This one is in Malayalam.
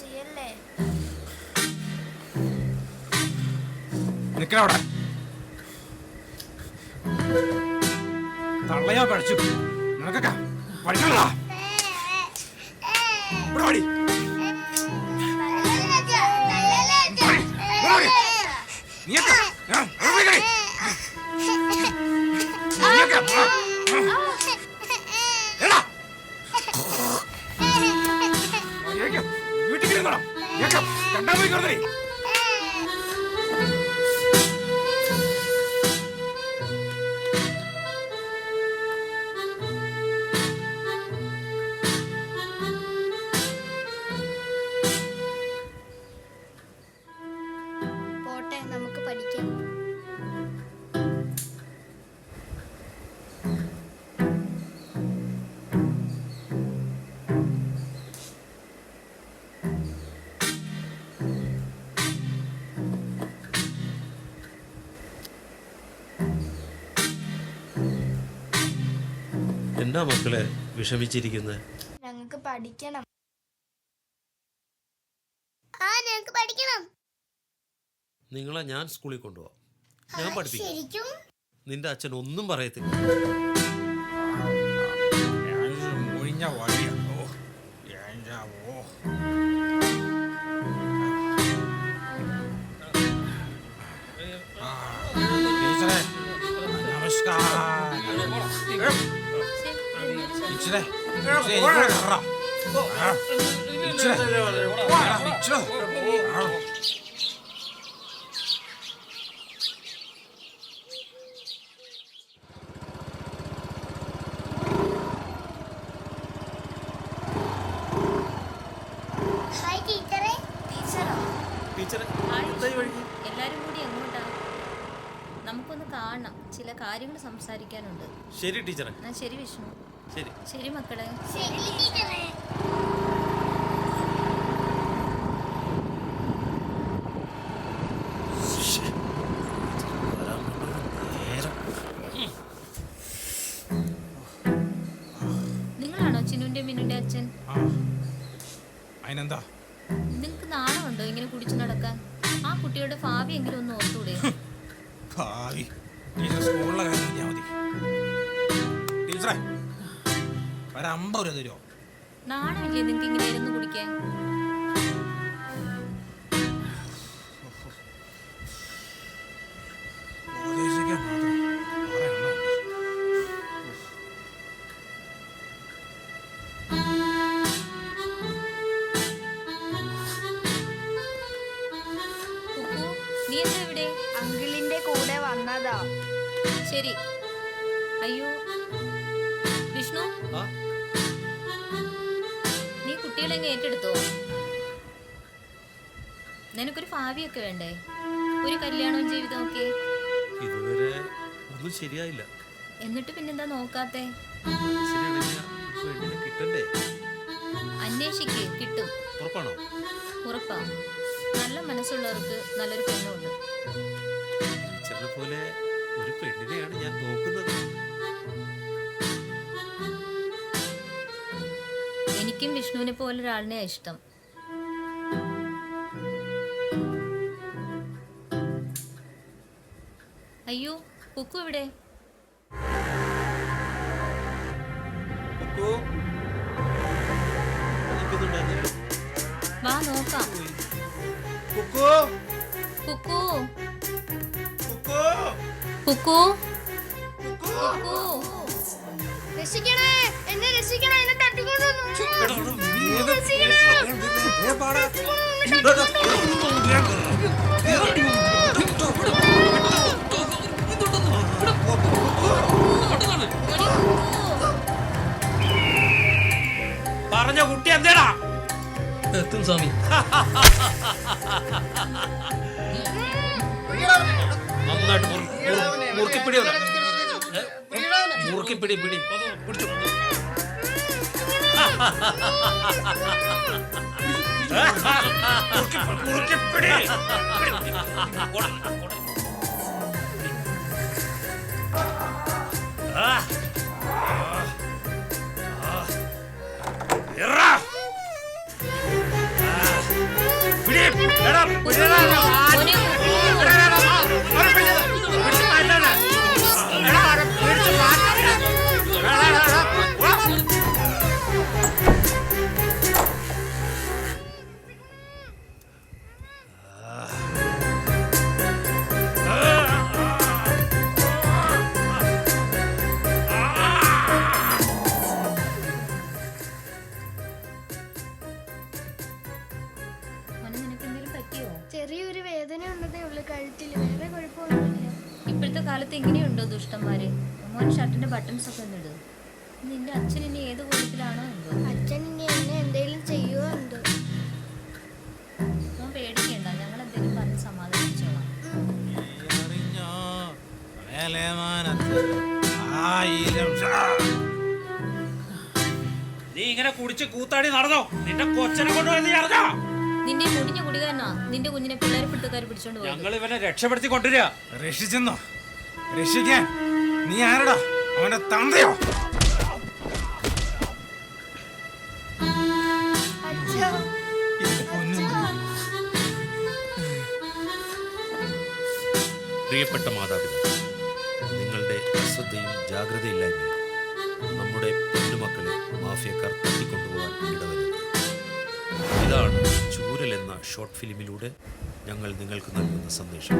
ചെയ്യല്ലേ? നിക്കണവിടെ. തള്ളയാ പഠിച്ചു? നിനക്കൊക്കെ പഠിക്കണടാ ഇവിടെ വാടി. എന്നാ മക്കളെ വിഷമിച്ചിരിക്കുന്നത്? ഞങ്ങൾക്ക് പഠിക്കണം. ആ ഞങ്ങൾക്ക് പഠിക്കണം. നിങ്ങളെ ഞാൻ സ്കൂളിൽ കൊണ്ടുപോവാം. ഞാൻ പഠിപ്പിക്കാം. ശരിക്കും? നിന്റെ അച്ഛൻ ഒന്നും പറയത്തില്ല. ഒഴിഞ്ഞ ടീച്ചറെ ടീച്ചറെ, ടീച്ചറെ, ടീച്ചറോ. ഹായ്. എല്ലാരും കൂടി എങ്ങോട്ടാ? നമുക്കൊന്ന് കാണണം. ചില കാര്യങ്ങൾ സംസാരിക്കാനുണ്ട്. ശരി ടീച്ചറെ. ആ ശരി വിഷ്ണു. ശരി. ശരി മക്കളെ. ശരി ടീച്ചറെ നിങ്ങളാണോ ചിന്നുന്റെ മിന്നുന്റെ അച്ഛൻ? അതിനെന്താ? നിങ്ങൾക്ക് നാണമുണ്ടോ ഇങ്ങനെ കുടിച്ചു നടക്കാൻ? ആ കുട്ടിയുടെ ഭാവി എങ്കിലും ഒന്ന് ഓർത്തൂടെ ഭാവി. ടീച്ചർ സ്കൂളിലെ കാര്യം മതി. ടീച്ചറെ ഒരു അമ്പത് രൂപ തരുമോ നാണമില്ലേ നിങ്ങൾക്ക് ഇങ്ങനെ ഇരുന്ന് കുടിക്കാൻ? ഉപദേശിക്കാൻ മാത്രം. കുറെ എണ്ണം ഉണ്ട്. കുക്കു നീ എന്താ ഇവിടെ? അങ്കിളിന്റെ കൂടെ വന്നതാ. ശരി. അയ്യോ. വിഷ്ണു നീ കുട്ടികളെ ഏറ്റെടുത്തോ? നിനക്കൊരു ഭാവിയൊക്കെ വേണ്ടേ? ഒരു കല്യാണവും ജീവിതവും ഒക്കെ ഇതുവരെ ഒന്നും ശരിയായില്ല. എന്നിട്ട് പിന്നെന്താ നോക്കാത്തെ? കിട്ടണ്ടേ? അന്വേഷിക്ക് കിട്ടും. ഉറപ്പാണോ? ഉറപ്പാ. നല്ല മനസ്സുള്ളവർക്ക് നല്ലൊരു പെണ്ണുണ്ട്. പോലെ ഒരു പെണ്ണിനെയാണ് ഞാൻ നോക്കുന്നത്. എനിക്കും വിഷ്ണുവിനെ പോലെ ഒരാളിനെ ഇഷ്ടം. അയ്യോ കുക്കു നിൽക്കുന്നുണ്ടായിരുന്നല്ലോ. വാ നോക്കാം. കുക്കു, കുക്കു. കുക്കു, കുക്കു. കുക്കു. കുക്കു. രക്ഷിക്കണേ. എന്നെ രക്ഷിക്കണേ എന്നെ പറഞ്ഞ കുട്ടി എന്തേടാ? എത്തും സ്വാമി. നന്നായിട്ട് മുറു- മുറു- മുറുക്കിപ്പിടി? മുറുക്കിപ്പിടി പിടി പിടിച്ചു മുറുക്കി-. പിടി. കഴുത്തിൽ വേറെ കുഴപ്പമൊന്നുമില്ല. ഇപ്പോഴത്തെ കാലത്ത് എങ്ങനെയുണ്ടോ ദുഷ്ടന്മാര്? മോൻ ഷർട്ടിന്റെ ബട്ടൺസ് ഒക്കെ ഒന്ന് ഇട്. നിന്റെ അച്ഛൻ ഇനി ഏത് കൂട്ടത്തിലാണോ എന്തോ? അച്ഛൻ ഇനി എന്നെ എന്തെങ്കിലും ചെയ്യുമോ എന്തോ? മോൻ പേടിക്കണ്ട. ഞങ്ങൾ എന്തെങ്കിലും പറഞ്ഞ് സമാധാനിച്ചോളാം. നീ ഇങ്ങനെ കുടിച്ച് കൂത്താടി നടന്നോ? നിന്റെ കൊച്ചനെ കൊണ്ടുപോയി നീ അറിഞ്ഞോ? നിന്റെ മുടിഞ്ഞ കുടികാരനാ. നിന്റെ കുഞ്ഞിനെ പിള്ളേരെ പിടുത്തക്കാർ പിടിച്ചോണ്ട് പോയത്. ഞങ്ങൾ ഇവനെ രക്ഷപ്പെടുത്തി കൊണ്ടുവരിക. രക്ഷിച്ചെന്നോ? രക്ഷിക്കാൻ. നീ ആരടാ? അവന്റെ തന്തയോ? പ്രിയപ്പെട്ട മാതാപിതാക്കൾ നിങ്ങളുടെ അശ്രദ്ധയും ജാഗ്രതയില്ലായ്മയും നമ്മുടെ പെണ്ണുമക്കളെ മാഫിയക്കാർ തട്ടിക്കൊണ്ടുപോകാൻ ഇടവരുന്നത് ഇതാണ് എന്ന ഷോർട്ട് ഫിലിമിലൂടെ ഞങ്ങൾ നിങ്ങൾക്ക് നൽകുന്ന സന്ദേശം.